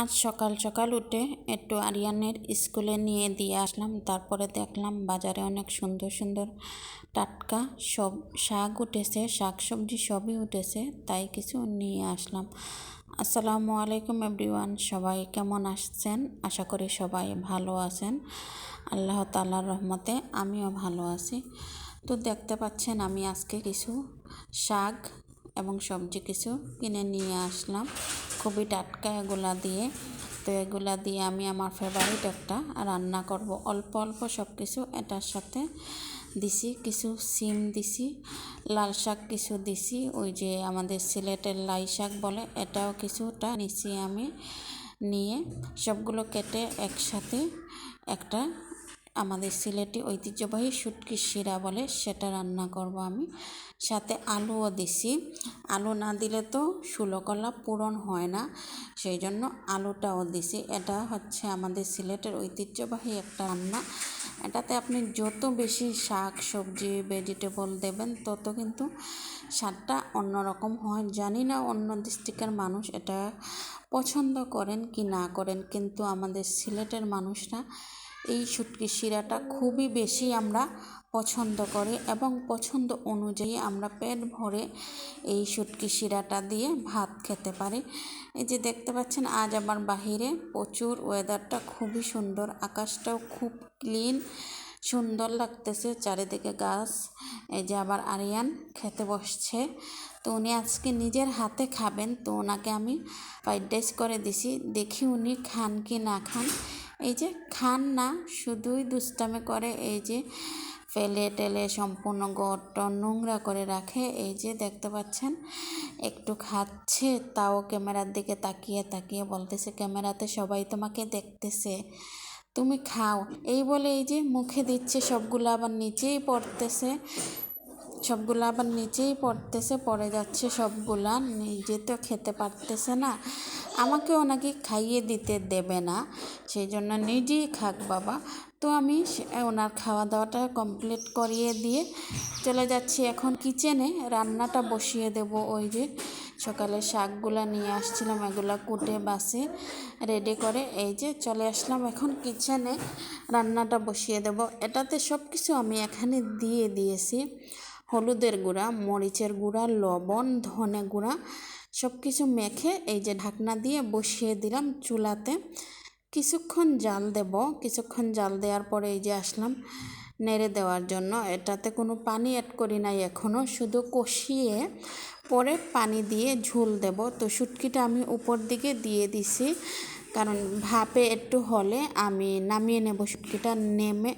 আজ সকাল সকাল উঠে একটু আরিয়ানের স্কুলে নিয়ে দিয়ে আসলাম। তারপরে দেখলাম বাজারে অনেক সুন্দর সুন্দর টাটকা সব শাক উঠেছে শাক সবজি সবই উঠেছে, তাই কিছু নিয়ে আসলাম। আসসালামু আলাইকুম এভরিওয়ান, সবাই কেমন আসছেন আশা করি সবাই ভালো আছেন। আল্লাহ তালার রহমতে আমিও ভালো আছি। তো দেখতে পাচ্ছেন আমি আজকে কিছু শাক এবং সবজি কিছু কিনে নিয়ে আসলাম। খুবই টাটকা এগুলা দিয়ে। তো এগুলা দিয়ে আমি আমার ফেভারিট একটা রান্না করব। অল্প অল্প সব কিছু এটার সাথে দিছি, কিছু সিম দিছি, লাল শাক কিছু দিছি, ওই যে আমাদের সিলেটের লাই শাক বলে, এটাও কিছুটা নিছি আমি নিয়ে। সবগুলো কেটে একসাথে একটা আমাদের সিলেটি ঐতিহ্যবাহী শুটকি শিরা বলে, সেটা রান্না করব আমি। সাথে আলুও দিছি। আলু না দিলে তো সুলকলা পূরণ হয় না। সেই জন্য আলুটাও দিছি। এটা হচ্ছে আমাদের সিলেটের ঐতিহ্যবাহী একটা রান্না। এটাতে আপনি যত বেশি শাক, সবজি ভেজিটেবল দেবেন, তত কিন্তু স্বাদটা অন্যরকম হয়। জানি না অন্য ডিস্ট্রিক্টের মানুষ এটা পছন্দ করেন কি না করেন, কিন্তু আমাদের সিলেটের মানুষরা এই শুটকি শিরাটা খুবই বেশি আমরা পছন্দ করি এবং পছন্দ অনুযায়ী আমরা পেট ভরে এই শুটকি শিরাটা দিয়ে ভাত খেতে পারি। এই যে দেখতে পাচ্ছেন, আজ আমার বাহিরে প্রচুর ওয়েদারটা খুবই সুন্দর, আকাশটাও খুব ক্লিন সুন্দর লাগতেছে চারিদিকে গাছ। এই যে আবার আরিয়ান খেতে বসছে। তো উনি আজকে নিজের হাতে খাবেন, তো ওনাকে আমি ফ্রাইড রাইস করে দিছি। দেখি উনি খান কি না খান। এই যে খান না, শুধুই দুষ্টামে করে। এই যে ফেলে টেলে সম্পূর্ণ গড় নোংরা করে রাখে। এই যে দেখতে পাচ্ছেন, একটু খাচ্ছে, তাও ক্যামেরার দিকে তাকিয়ে তাকিয়ে বলতেছে, ক্যামেরাতে সবাই তোমাকে দেখতেছে। তুমি খাও। এই বলে এই যে মুখে দিচ্ছে সবগুলো আবার নিচেই পড়তেছে। সবগুলো আবার নিচেই পড়তেছে, পড়ে যাচ্ছে সবগুলা। নিজে তো খেতে পারতেছে না। আমাকেও নাকি খাইয়ে দিতে দেবে না। সেই জন্য নিজেই খাক বাবা। তো আমি ওনার খাওয়া দাওয়াটা কমপ্লিট করিয়ে দিয়ে চলে যাচ্ছি এখন কিচেনে। রান্নাটা বসিয়ে দেব ওই যে সকালে শাকগুলো নিয়ে আসছিলাম, এগুলো কুটে বাসে রেডি করে। এই যে চলে আসলাম এখন কিচেনে রান্নাটা বসিয়ে দেব। এটাতে সব কিছু আমি এখানে দিয়ে দিয়েছি। হলুদের গুঁড়া, মরিচের গুঁড়া, লবণ, ধনে গুঁড়া সব কিছু মেখে এই যে ঢাকনা দিয়ে বসিয়ে দিলাম চুলাতে। কিছুক্ষণ জাল দেব। কিছুক্ষণ জাল দেওয়ার পরে এই যে আসলাম নেড়ে দেওয়ার জন্য। এটাতে কোনো পানি অ্যাড করি নাই এখনও শুধু কষিয়ে পরে পানি দিয়ে ঝুল দেব। তো শুটকিটা আমি উপর দিকে দিয়ে দিছি, কারণ ভাপে একটু হলে আমি নামিয়ে নেব শুটকিটা, নেমে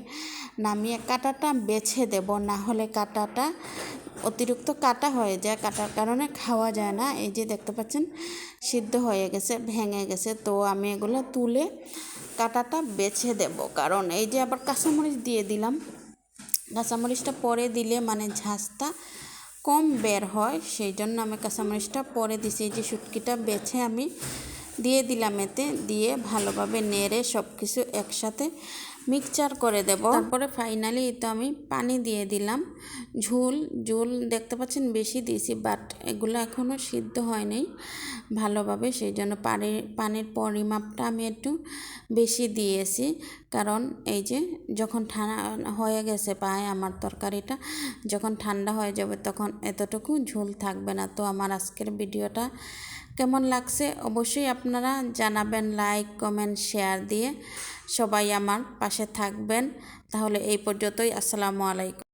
নামিয়ে কাটাটা বেছে দেব। না হলে কাটাটা অতিরিক্ত কাটা হয়ে যায়, কাটার কারণে খাওয়া যায় না। এই যে দেখতে পাচ্ছেন, সিদ্ধ হয়ে গেছে, ভেঙে গেছে। তো আমি এগুলো তুলে কাটাটা বেছে দেব। কারণ এই যে আবার কাঁচামরিচ দিয়ে দিলাম, কাঁচামরিচটা পরে দিলে মানে ঝাঁসটা কম বের হয়, সেই জন্য আমি কাঁচামরিচটা পরে দিছি। এই যে শুটকিটা বেছে আমি দিয়ে দিলাম এতে, দিয়ে ভালোভাবে নেড়ে সব কিছু একসাথে মিক্সচার করে দেব। তারপরে ফাইনালি তো আমি পানি দিয়ে দিলাম। ঝুল ঝুল দেখতে পাচ্ছেন বেশি দিয়েছি বাট এগুলো এখনও সিদ্ধ হয়নি ভালোভাবে, সেই জন্য পানির পানির পরিমাপটা আমি একটু বেশি দিয়েছি। কারণ এই যে যখন ঠান্ডা হয়ে গেছে পায়ে আমার তরকারিটা, যখন ঠান্ডা হয়ে যাবে তখন এতটুকু ঝুল থাকবে না। তো আমার আজকের ভিডিওটা কেমন লাগছে অবশ্যই আপনারা জানাবেন লাইক কমেন্ট শেয়ার দিয়ে সবাই আমার পাশে থাকবেন। তাহলে এই পর্যন্তই, আসসালামু আলাইকুম।